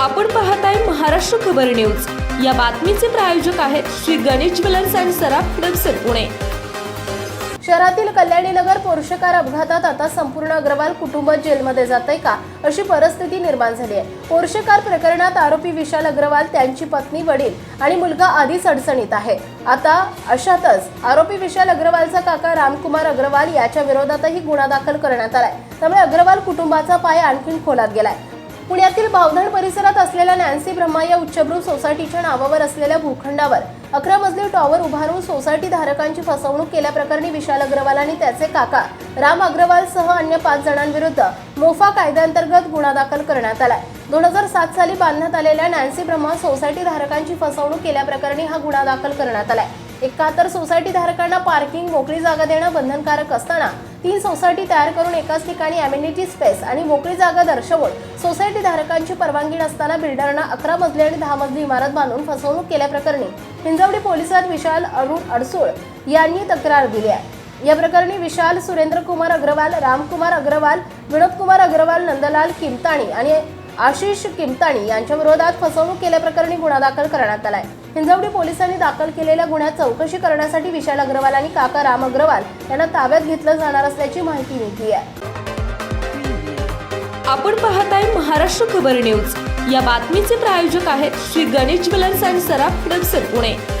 आपण पाहताय महाराष्ट्र खबर न्यूज. या बातमीचे प्रायोजक आहेत श्री गणेश ज्वेलर्स अँड सराफ हडपसर पुणे. शहरातील कल्याणी नगर पोर्शेकार अपघातात आता संपूर्ण अग्रवाल कुटुंब जेलमध्ये जाते का? अशी परिस्थिती निर्माण झाली आहे. पोर्शेकार प्रकरणात आरोपी विशाल अग्रवाल त्यांची पत्नी वडील आणि मुलगा आधीच अडचणीत आहे. आता अशातच आरोपी विशाल अग्रवालचा काका रामकुमार अग्रवाल याच्या विरोधातही गुन्हा दाखल करण्यात आलाय. त्यामुळे अग्रवाल कुटुंबाचा पाय आणखीन खोलात गेलाय. पुण्यातील बावधण परिसरात असलेल्या नॅन्सी ब्रह्मा या उच्चभ्रू सोसायटीच्या नावावर असलेल्या भूखंडावर अकरा मजली टॉवर उभारून सोसायटी धारकांची फसवणूक केल्याप्रकरणी विशाल अग्रवाल आणि त्याचे काका राम अग्रवाल सह अन्य पाच जणांविरुद्ध मोफा कायद्याअंतर्गत गुन्हा दाखल करण्यात आलाय. दोन हजार सात साली बांधण्यात आलेल्या नॅन्सी ब्रह्मा सोसायटी धारकांची फसवणूक केल्याप्रकरणी हा गुन्हा दाखल करण्यात आलाय. एकाहत्तर सोसायटी धारकांना पार्किंग मोकळी जागा देणं बंधनकारक असताना तीन सोसायटी तयार करून एकाच ठिकाणी अम्युनिटी स्पेस आणि मोकळी जागा दर्शवून सोसायटी धारकांची परवानगी नसताना बिल्डरना अकरा मजली आणि दहा मजली इमारत बांधून फसवणूक केल्याप्रकरणी हिंजवडी पोलिसात विशाल अरुण अडसूळ यांनी तक्रार दिली आहे. या प्रकरणी विशाल सुरेंद्र कुमार अग्रवाल रामकुमार अग्रवाल विनोद कुमार अग्रवाल नंदलाल किमताणी आणि आशिष किमताणी यांच्या विरोधात फसवणूक केल्याप्रकरणी गुन्हा दाखल करण्यात आलाय. हिंजवडी पोलिसांनी दाखल केलेल्या गुन्ह्यात चौकशी करण्यासाठी विशाल अग्रवाल आणि काका राम अग्रवाल यांना ताब्यात घेतलं जाणार असल्याची माहिती मिळते आहे. आपण आहे महाराष्ट्र खबर न्यूज. या बातमीचे प्रायोजक आहेत श्री गणेश ज्वेलर्स अँड सराफ हडपसर पुणे.